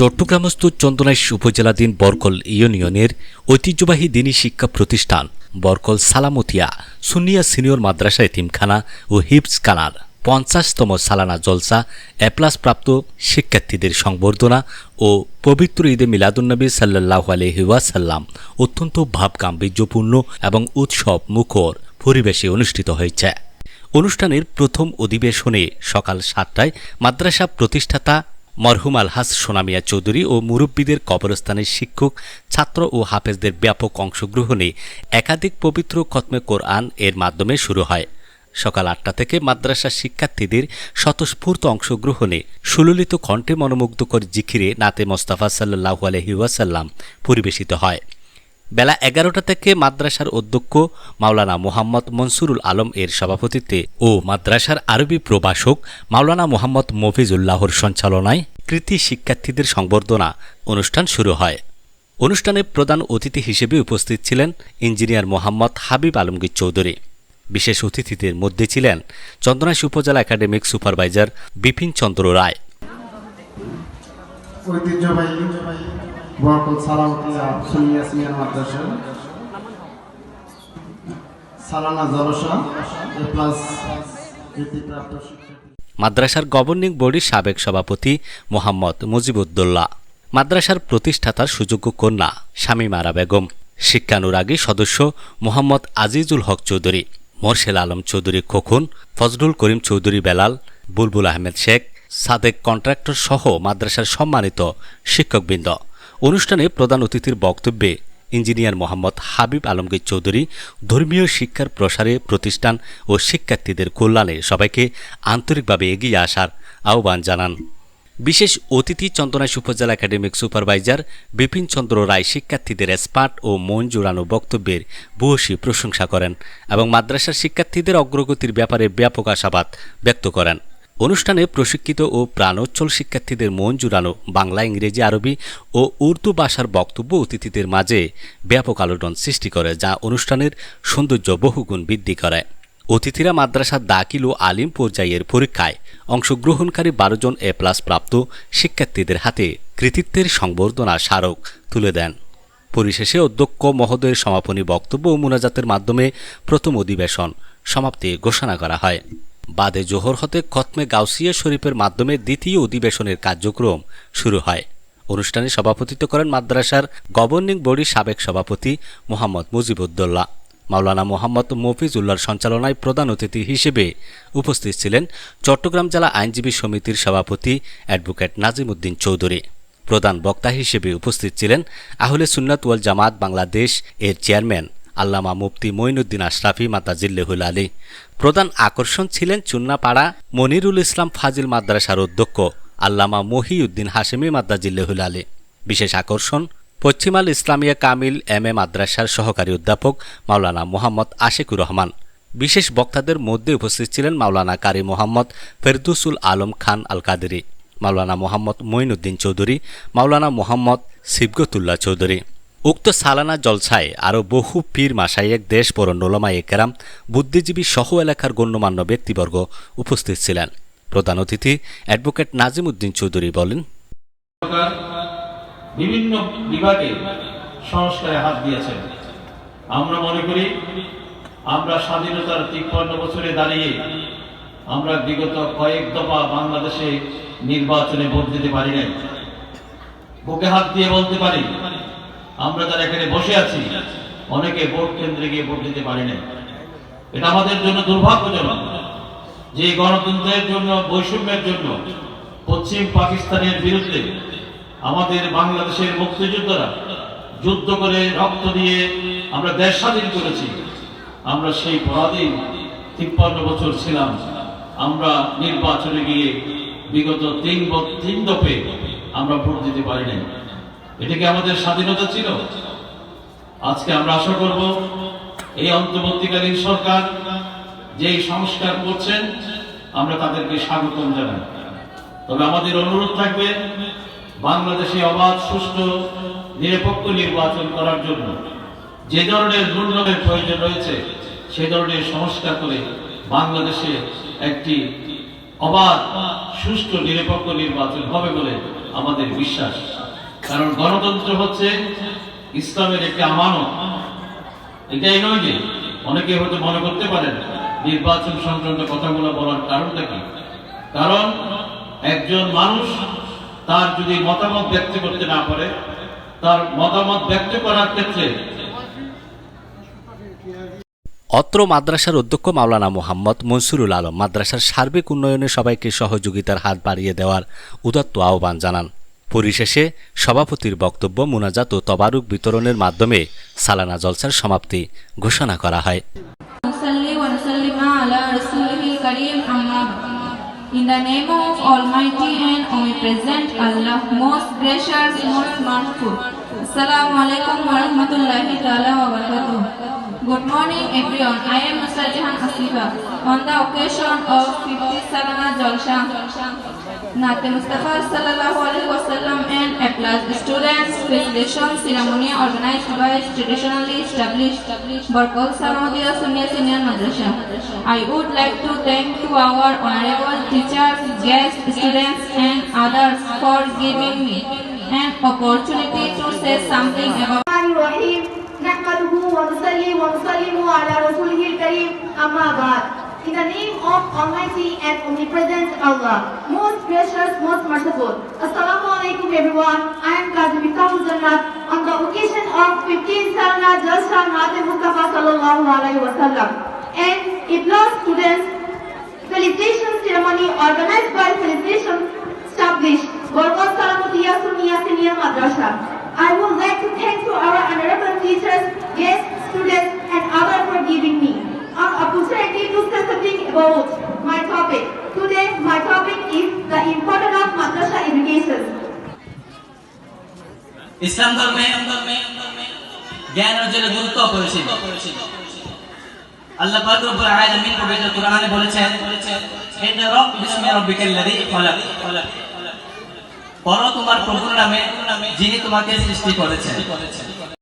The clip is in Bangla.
চট্টগ্রামস্থ চন্দনাইশ উপজেলাধীন বরকল ইউনিয়নের ঐতিহ্যবাহী দিনী শিক্ষা প্রতিষ্ঠান বরকল সালামতিয়া সুনিয়া সিনিয়র মাদ্রাসা এতিমখানা ও হিপস কানার পঞ্চাশতম সালানা জলসা অ্যাপ্লাস প্রাপ্ত শিক্ষার্থীদের সংবর্ধনা ও পবিত্র ঈদে মিলাদুন্নবী সাল্লাহ আলহিউসাল্লাম অত্যন্ত ভাবগাম্ভীর্যপূর্ণ এবং উৎসব মুখর পরিবেশে অনুষ্ঠিত হয়েছে। অনুষ্ঠানের প্রথম অধিবেশনে সকাল সাতটায় মাদ্রাসা প্রতিষ্ঠাতা মরহুম আলহাস সোনামিয়া চৌধুরী ও মুরব্বীদের কবরস্থানের শিক্ষক, ছাত্র ও হাফেজদের ব্যাপক অংশগ্রহণে একাধিক পবিত্র খতমে কোরআন এর মাধ্যমে শুরু হয়। সকাল আটটা থেকে মাদ্রাসা শিক্ষার্থীদের স্বতঃস্ফূর্ত অংশগ্রহণে সুললিত কণ্ঠে মনোমুগ্ধকর জিখিরে নাতে মোস্তাফা সাল্লাহু আলহিউসাল্লাম পরিবেশিত হয়। বেলা এগারোটা থেকে মাদ্রাসার অধ্যক্ষ মাওলানা মোহাম্মদ মনসুরুল আলম এর সভাপতিত্বে ও মাদ্রাসার আরবি প্রভাষক মাওলানা মোহাম্মদ মফিজুল্লাহর সঞ্চালনায় কৃতি শিক্ষার্থীদের সংবর্ধনা অনুষ্ঠান শুরু হয়। অনুষ্ঠানে প্রধান অতিথি হিসেবে উপস্থিত ছিলেন ইঞ্জিনিয়ার মোহাম্মদ হাবিব আলমগীর চৌধুরী। বিশেষ অতিথিদের মধ্যে ছিলেন চন্দ্রনাশ উপজেলা একাডেমিক সুপারভাইজার বিপিন চন্দ্র রায়। সুনিয়া মাদ্রাসা। সালানা এ প্লাস মাদ্রাসার গভর্নিং বডির সাবেক সভাপতি মোহাম্মদ মুজিবুদ্দোল্লা। মাদ্রাসার প্রতিষ্ঠাতার সুযোগ্য কন্যা শামীমারা বেগম। শিক্ষানুরাগী সদস্য মোহাম্মদ আজিজুল হক চৌধুরী মোরশেল আলম চৌধুরী খোকন, ফজলুল করিম চৌধুরী বেলাল, বুলবুল আহমেদ শেখ, সাদেক কন্ট্রাক্টর সহ মাদ্রাসার সম্মানিত শিক্ষকবৃন্দ। অনুষ্ঠানে প্রধান অতিথির বক্তব্যে ইঞ্জিনিয়ার মোহাম্মদ হাবিব আলমগীর চৌধুরী, ধর্মীয় শিক্ষার প্রসারে প্রতিষ্ঠান ও শিক্ষার্থীদের কল্যাণে সবাইকে আন্তরিকভাবে এগিয়ে আসার আহ্বান জানান। বিশেষ অতিথি চন্দনাইশ উপজেলা একাডেমিক সুপারভাইজার বিপিন চন্দ্র রায় শিক্ষার্থীদের স্পার্ট ও মন জোড়ানো বক্তব্যের ভূয়সী প্রশংসা করেন এবং মাদ্রাসার শিক্ষার্থীদের অগ্রগতির ব্যাপারে ব্যাপক আশাবাদ ব্যক্ত করেন। অনুষ্ঠানে প্রশিক্ষিত ও প্রাণোচ্ছল শিক্ষার্থীদের মন জুড়ানো বাংলা, ইংরেজি, আরবি ও উর্দু ভাষার বক্তব্য অতিথিদের মাঝে ব্যাপক আলোড়ন সৃষ্টি করে, যা অনুষ্ঠানের সৌন্দর্য বহুগুণ বৃদ্ধি করে। অতিথিরা মাদ্রাসার দাখিল ও আলিম পর্যায়ের পরীক্ষায় অংশগ্রহণকারী বারো জন এ প্লাস প্রাপ্ত শিক্ষার্থীদের হাতে কৃতিত্বের সংবর্ধনা স্মারক তুলে দেন। পরিশেষে অধ্যক্ষ মহোদয়ের সমাপনী বক্তব্য ও মুনাজাতের মাধ্যমে প্রথম অধিবেশন সমাপ্তি ঘোষণা করা হয়। বাদে জোহর হতে খতমে গাউসিয়া শরীফের মাধ্যমে দ্বিতীয় অধিবেশনের কার্যক্রম শুরু হয়। অনুষ্ঠানে সভাপতিত্ব করেন মাদ্রাসার গভর্নিং বডির সাবেক সভাপতি মোহাম্মদ মুজিবুদ্দোল্লা। মাওলানা মোহাম্মদ মফিজুল্লাহর সঞ্চালনায় প্রধান অতিথি হিসেবে উপস্থিত ছিলেন চট্টগ্রাম জেলা আইনজীবী সমিতির সভাপতি অ্যাডভোকেট নাজিমুদ্দিন চৌধুরী। প্রধান বক্তা হিসেবে উপস্থিত ছিলেন আহলে সুন্নাত ওয়াল জামাত বাংলাদেশ এর চেয়ারম্যান আল্লামা মুফতি মঈনুদ্দিন আশরাফি মাতাজিল্লেহুল আলী। প্রধান আকর্ষণ ছিলেন চুন্নাপাড়া মনিরুল ইসলাম ফাজিল মাদ্রাসার অধ্যক্ষ আল্লামা মহিউদ্দিন হাশেমি মাদ্দাজিল্লেহুল আলী। বিশেষ আকর্ষণ পশ্চিমাল ইসলামিয়া কামিল এম এ মাদ্রাসার সহকারী অধ্যাপক মাওলানা মোহাম্মদ আশিকুর রহমান। বিশেষ বক্তাদের মধ্যে উপস্থিত ছিলেন মাওলানা কারি মোহাম্মদ ফেরদুসুল আলম খান আল কাদেরি মাওলানা মোহাম্মদ মঈনুদ্দিন চৌধুরী, মাওলানা মোহাম্মদ সিবগতুল্লাহ চৌধুরী। উক্ত সালানা জলসায় আরও বহু পীর মাসাইয়েক দেশ পরণ্ডোলমা একরাম বুদ্ধিজীবী সহ এলাকার গণ্যমান্য ব্যক্তিবর্গ উপস্থিত ছিলেন। প্রধান অতিথি অ্যাডভোকেট নাজিম উদ্দিন চৌধুরী বলেন, বিভিন্ন বিভাগে সংস্কারে হাত দিয়েছেন। আমরা মনে করি, আমরা স্বাধীনতার তিপ্পান্ন বছরে দাঁড়িয়ে আমরা বিগত কয়েক দফা বাংলাদেশে নির্বাচনে ভোট দিতে পারি নাই। বুকে হাত দিয়ে বলতে পারি আমরা তারা এখানে বসে আছি, অনেকে ভোট কেন্দ্রে গিয়ে ভোট দিতে পারি নাই। এটা আমাদের জন্য দুর্ভাগ্যজনক যে গণতন্ত্রের জন্য, বৈষম্যের জন্য, পশ্চিম পাকিস্তানের বিরুদ্ধে আমাদের বাংলাদেশের মুক্তিযোদ্ধারা যুদ্ধ করে রক্ত দিয়ে আমরা দেশ স্বাধীন করেছি। আমরা সেই পরাধীন তিপ্পান্ন বছর ছিলাম। আমরা নির্বাচনে গিয়ে বিগত তিন তিন দফে আমরা ভোট দিতে পারি নাই। এটা কি আমাদের স্বাধীনতা ছিল? আজকে আমরা আশা করব এই অন্তর্বর্তীকালীন সরকার যে সংস্কার করছেন, আমরা তাদেরকে স্বাগতম জানাই। তবে আমাদের অনুরোধ থাকবে বাংলাদেশে অবাধ, সুষ্ঠু, নিরপেক্ষ নির্বাচন করার জন্য। যে ধরনের দুর্নমের প্রয়োজন রয়েছে, সে ধরনের সংস্কার করে বাংলাদেশে একটি অবাধ, সুষ্ঠু, নিরপেক্ষ নির্বাচন হবে বলে আমাদের বিশ্বাস। কারণ গণতন্ত্র হচ্ছে ইসলামের একটি আমানত। এটাই নয় যে অনেকে হয়তো মনে করতে পারেন নির্বাচন সংক্রান্ত কথাগুলো বলার কারণটা কি। কারণ একজন মানুষ তার যদি মতামত ব্যক্ত করতে না পারে, তার মতামত ব্যক্ত করার ক্ষেত্রে অত্র মাদ্রাসার অধ্যক্ষ মাওলানা মোহাম্মদ মনসুরুল আলম মাদ্রাসার সার্বিক উন্নয়নে সবাইকে সহযোগিতার হাত বাড়িয়ে দেওয়ার উদাত্ত আহ্বান জানান। পরিশেষে সভাপতির বক্তব্য মোনাজাত ও তবারুক বিতরণের মাধ্যমে সালানা জলসার সমাপ্তি ঘোষণা করা হয় In the name of Almighty and Omnipresent Allah, most gracious, most merciful. Assalamu alaikum wa rahmatullahi ta'ala wa barakatuh. Good morning everyone. I am Mr. Jahan Asifa. On the occasion of 50 Salama Jalsha, Nate Mustafa sallallahu alaihi wasallam and applause students felicitation ceremony organized by traditionally established Barkal Sarodiya Senior Senior Madrasa. I would like to thank to our honorable teachers, guests, students and others for giving me an opportunity to say something about الرحمن الرحيم نحمده ونصلي ونسلم على رسوله الكريم أما بعد In the name of Almighty and Omnipresent Allah, most gracious, most merciful. Assalamu alaikum everyone. I am Qazi Miftahul Jannat on the occasion of 15th Salna Jalsa Nate Mustafa sallallahu alaihi wasallam and Iblas students felicitation ceremony organized by felicitation established Borgos Salamutiya Sunia Senior Madrasa. I would like to thank to our honorable teachers, guests, students and others for giving me an opportunity to say something about my topic. Today my topic is the importance of madrasa education. ইসলাম ধর্মে জ্ঞান অর্জনের গুরুত্ব অপরিসীম আল্লাহ পাক রব্বুল আলামিন পবিত্র কোরআনে বলেছেন ইন্না রাব্বি বিসমি রাব্বিকাল্লাযী খলাক পড়ো তোমার প্রভুর নামে যিনি তোমাকে সৃষ্টি করেছেন।